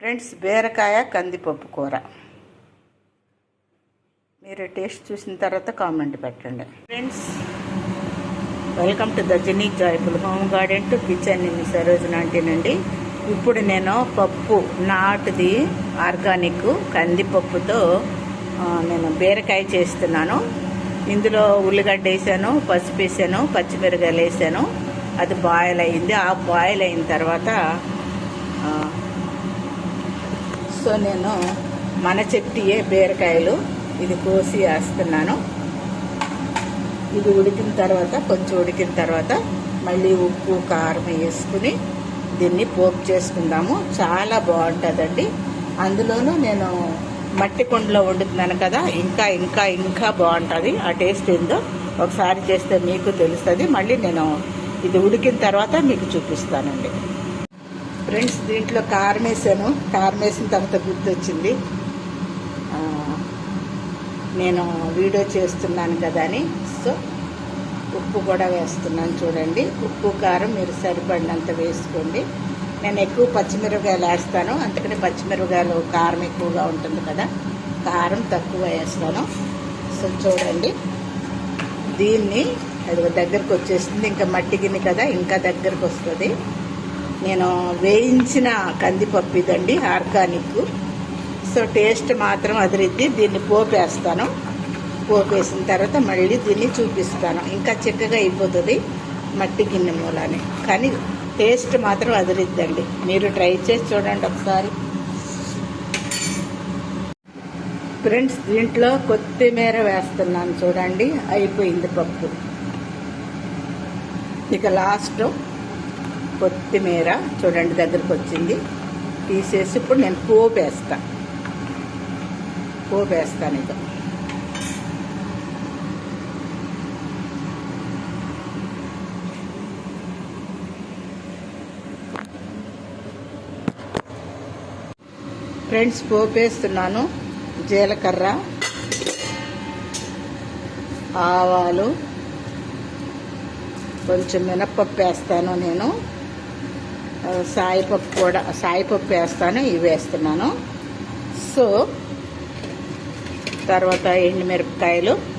Friends బీరకాయ కందిపప్పు కూర. మీరు టేస్ట్ చూసిన తర్వాత కామెంట్ పెట్టండి. Friends welcome to the joyful home garden to kitchen in Sarojana అంటేనండి ఇప్పుడు నేను పప్పు నాటుది ఆర్గానిక్ కందిపప్పుతో నేను బీరకాయ చేస్తున్నాను. ఇందులో ఉల్లిగడ్డ వేసాను పసుపు వేసాను పచ్చిమిరకాయలు వేసాను. అది బాయిల్ అయింది. ఆ బాయిల్ అయిన తర్వాత సో నేను మన చెట్టియే బీరకాయలు ఇది కోసి వేస్తున్నాను. ఇది ఉడికిన తర్వాత కొంచెం ఉడికిన తర్వాత మళ్ళీ ఉప్పు కారం వేసుకుని దీన్ని పోపు చేసుకుందాము. చాలా బాగుంటుందండి. అందులోనూ నేను మట్టి కుండలో వండుతున్నాను కదా ఇంకా ఇంకా ఇంకా బాగుంటుంది. ఆ టేస్ట్ ఏందో ఒకసారి చేస్తే మీకు తెలుస్తుంది. మళ్ళీ నేను ఇది ఉడికిన తర్వాత మీకు చూపిస్తానండి. ఫ్రెండ్స్ దీంట్లో కారం వేసాను. కారం వేసిన తర్వాత గుర్తొచ్చింది. నేను వీడియో చేస్తున్నాను కదా అని. సో ఉప్పు కూడా వేస్తున్నాను చూడండి. ఉప్పు కారం మీరు సరిపడినంత వేసుకోండి. నేను ఎక్కువ పచ్చిమిరపకాయలు వేస్తాను. అందుకని పచ్చిమిరపకాయలు కారం ఎక్కువగా ఉంటుంది కదా. కారం తక్కువ వేస్తాను. సో చూడండి. దీన్ని అది దగ్గరకు వచ్చేస్తుంది ఇంకా మట్టి గిన్నె కదా ఇంకా దగ్గరకు వస్తుంది. నేను వేయించిన కందిపప్పు ఇదండి ఆర్గానిక్. సో టేస్ట్ మాత్రం అదిరిద్ది. దీన్ని పోపేస్తాను. పోపేసిన తర్వాత మళ్ళీ దీన్ని చూపిస్తాను. ఇంకా చిక్కగా అయిపోతుంది మట్టి గిన్నె మూలానే. కానీ టేస్ట్ మాత్రం అదిరిద్దండి. మీరు ట్రై చేసి చూడండి ఒకసారి. ఫ్రెండ్స్ దీంట్లో కొత్తిమీర వేస్తున్నాను చూడండి. అయిపోయింది పప్పు. ఇక లాస్ట్ కొత్తిమీర చూడండి దగ్గరకు వచ్చింది. తీసేసి ఇప్పుడు నేను పోపు వేస్తా. పోపు వేస్తాను ఇక ఫ్రెండ్స్ పోపు వేస్తున్నాను. జీలకర్ర ఆవాలు కొంచెం మినప్పప్పు వేస్తాను నేను. సాయిపప్పు కూడా సాయిపప్పు వేస్తాను ఇవి వేస్తున్నాను. సో తర్వాత ఎండుమిరపకాయలు.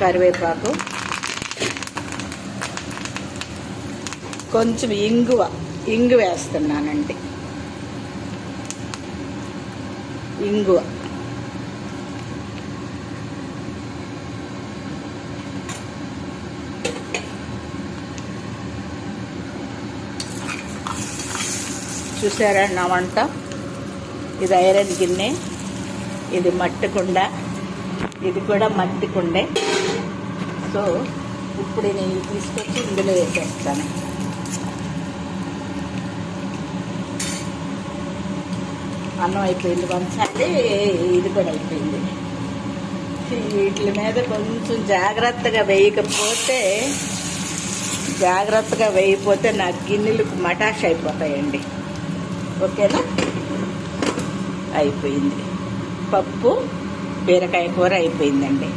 కరివేపాకు. కొంచెం ఇంగువ ఇంగు వేస్తున్నానండి. ఇంగువ. చూసారా నా వంట? ఇది ఐరన్ గిన్నె ఇది మట్టి కుండ ఇది కూడా మట్టి కుండే. సో ఇప్పుడు నేను తీసుకొచ్చి ఇందులో వేసేస్తాను. అన్నం అయిపోయింది వంచాలి ఇది కూడా అయిపోయింది. వీటి మీద కొంచెం జాగ్రత్తగా వేయకపోతే జాగ్రత్తగా వేయకపోతే నా గిన్నెలు మటాష్ అయిపోతాయండి. ఓకేనా? అయిపోయింది. పప్పు బీరకాయ కూర అయిపోయిందండి.